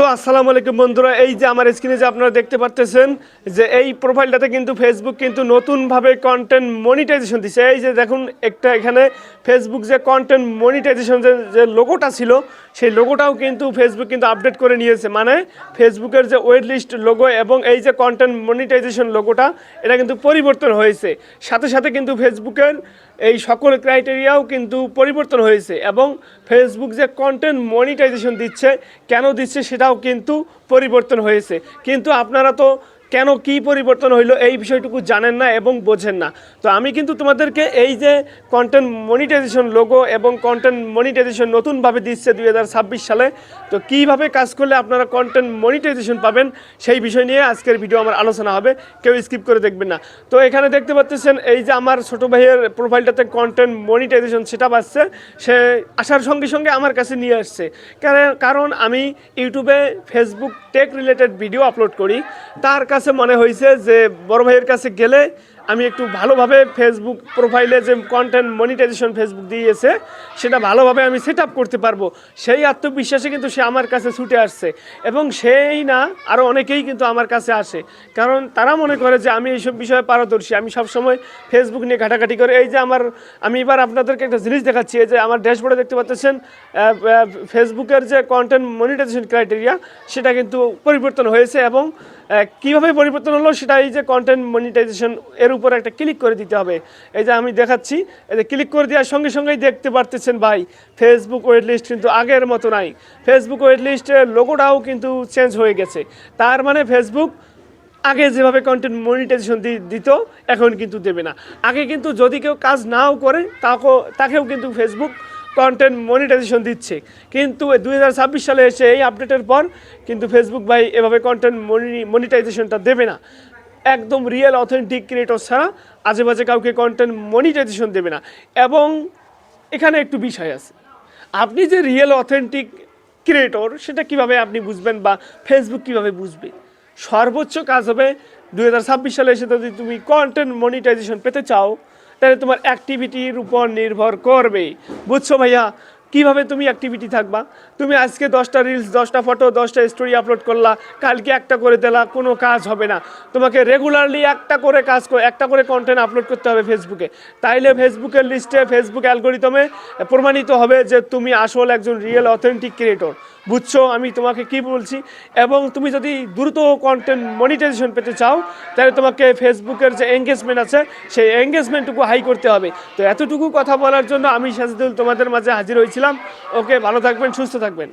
তো আসসালামু আলাইকুম বন্ধুরা, এই যে আমার স্ক্রিনে যে আপনারা দেখতে পারতেছেন যে এই প্রোফাইলটাতে কিন্তু ফেসবুক কিন্তু নতুনভাবে কন্টেন্ট মনিটাইজেশন দিচ্ছে এই যে দেখুন, একটা এখানে ফেসবুক যে কন্টেন্ট মনিটাইজেশন যে লোগোটা ছিল, সেই লোগোটাও কিন্তু ফেসবুক কিন্তু আপডেট করে নিয়েছে। মানে ফেসবুকের যে ওয়েট লিস্ট লোগো এবং এই যে কন্টেন্ট মনিটাইজেশন লোগোটা এটা কিন্তু পরিবর্তন হয়েছে। সাথে সাথে কিন্তু ফেসবুকের এই সকল ক্রাইটেরিয়াও কিন্তু পরিবর্তন হয়েছে এবং ফেসবুক যে কন্টেন্ট মনিটাইজেশন দিচ্ছে, কেন দিচ্ছে সেটাও কিন্তু পরিবর্তন হয়েছে। কিন্তু আপনারা তো কেন কি পরিবর্তন হইল এই বিষয়টুকু জানেন না এবং বোঝেন না। তো আমি কিন্তু তোমাদেরকে এই যে কন্টেন্ট মনিটাইজেশন লোগো এবং কন্টেন্ট মনিটাইজেশন নতুনভাবে দিচ্ছে দুই হাজার ছাব্বিশ সালে, তো কীভাবে কাজ করলে আপনারা কন্টেন্ট মনিটাইজেশন পাবেন সেই বিষয় নিয়ে আজকের ভিডিও আমার আলোচনা হবে, কেউ স্কিপ করে দেখবেন না। তো এখানে দেখতে পাচ্ছেন এই যে আমার ছোটো ভাইয়ের প্রোফাইলটাতে কন্টেন্ট মনিটাইজেশন সেটা পাচ্ছে সে আসার সঙ্গে সঙ্গে আমার কাছে নিয়ে আসছে। কারণ আমি ইউটিউবে Facebook tech related video upload করি, তার কাছে মনে হয়েছে যে বড় ভাইয়ের কাছে গেলে আমি একটু ভালোভাবে ফেসবুক প্রোফাইলে যে কন্টেন্ট মনিটাইজেশন ফেসবুক দিয়েছে, সেটা ভালোভাবে আমি সেট করতে পারব। সেই আত্মবিশ্বাসে কিন্তু সে আমার কাছে ছুটে আসছে। এবং সেই না আরও অনেকেই কিন্তু আমার কাছে আসে। কারণ তারা মনে করে যে আমি এইসব বিষয়ে পারদর্শী। আমি সবসময় ফেসবুক নিয়ে ঘাটাঘাটি করে, এই যে আমার, আমি এবার আপনাদেরকে একটা জিনিস দেখাচ্ছি, এই যে আমার ড্যাশবোর্ডে দেখতে পাচ্ছেন ফেসবুকের যে কন্টেন্ট মনিটাইজেশন ক্রাইটেরিয়া সেটা কিন্তু পরিবর্তন হয়েছে এবং কীভাবে পরিবর্তন হলো, সেটা এই যে কন্টেন্ট মনিটাইজেশন এর উপর একটা ক্লিক করে দিতে হবে। এই যে আমি দেখাচ্ছি, এই যে ক্লিক করে দেওয়ার সঙ্গে সঙ্গেই দেখতে পারতেছেন ভাই ফেসবুক ওয়েট লিস্ট কিন্তু আগের মতো নাই। ফেসবুক ওয়েট লিস্টের লোগোটাও কিন্তু চেঞ্জ হয়ে গেছে। তার মানে ফেসবুক আগে যেভাবে কন্টেন্ট মনিটাইজেশন দিত, এখন কিন্তু দেবে না। আগে কিন্তু যদি কেউ কাজ নাও করে, তাকেও তাকেও কিন্তু ফেসবুক কন্টেন্ট মনিটাইজেশন দিচ্ছে। কিন্তু দুই হাজার ছাব্বিশ সালে এসে এই আপডেটের পর কিন্তু ফেসবুক ভাই এভাবে কন্টেন্ট মনিটাইজেশনটা দেবে না। একদম রিয়েল অথেন্টিক ক্রিয়েটর ছাড়া আজে বাজে কাউকে কন্টেন্ট মনিটাইজেশন দেবে না। এবং এখানে একটু বিষয় আছে। আপনি যে রিয়েল অথেন্টিক ক্রিয়েটর সেটা কীভাবে আপনি বুঝবেন বা ফেসবুক কীভাবে বুঝবে? সর্বোচ্চ কাজ হবে দু হাজার ছাব্বিশ সালে এসে যদি তুমি কন্টেন্ট মনিটাইজেশন পেতে চাও, তাহলে তোমার অ্যাক্টিভিটির উপর নির্ভর করবে। বুঝছ ভাইয়া? কীভাবে তুমি অ্যাক্টিভিটি থাকবা? তুমি আজকে দশটা রিলস দশটা ফটো দশটা স্টোরি আপলোড করলা, কালকে একটা করে দিলা, কোনো কাজ হবে না। তোমাকে রেগুলারলি একটা করে কাজ একটা করে কন্টেন্ট আপলোড করতে হবে ফেসবুকে তাইলে ফেসবুকের লিস্টে ফেসবুক অ্যালগোরিদমে প্রমাণিত হবে যে তুমি আসল একজন রিয়েল অথেন্টিক ক্রিয়েটর বুঝছ, আমি তোমাকে কি বলছি? এবং তুমি যদি দ্রুত কন্টেন্ট মনিটাইজেশন পেতে চাও, তাহলে তোমাকে ফেসবুকের যে এঙ্গেজমেন্ট আছে, সেই এঙ্গেজমেন্টটুকু হাই করতে হবে। তো এতটুকু কথা বলার জন্য আমি সাজিদুল তোমাদের মাঝে হাজির হয়েছিলাম। ওকে, ভালো থাকবেন, সুস্থ থাকবেন।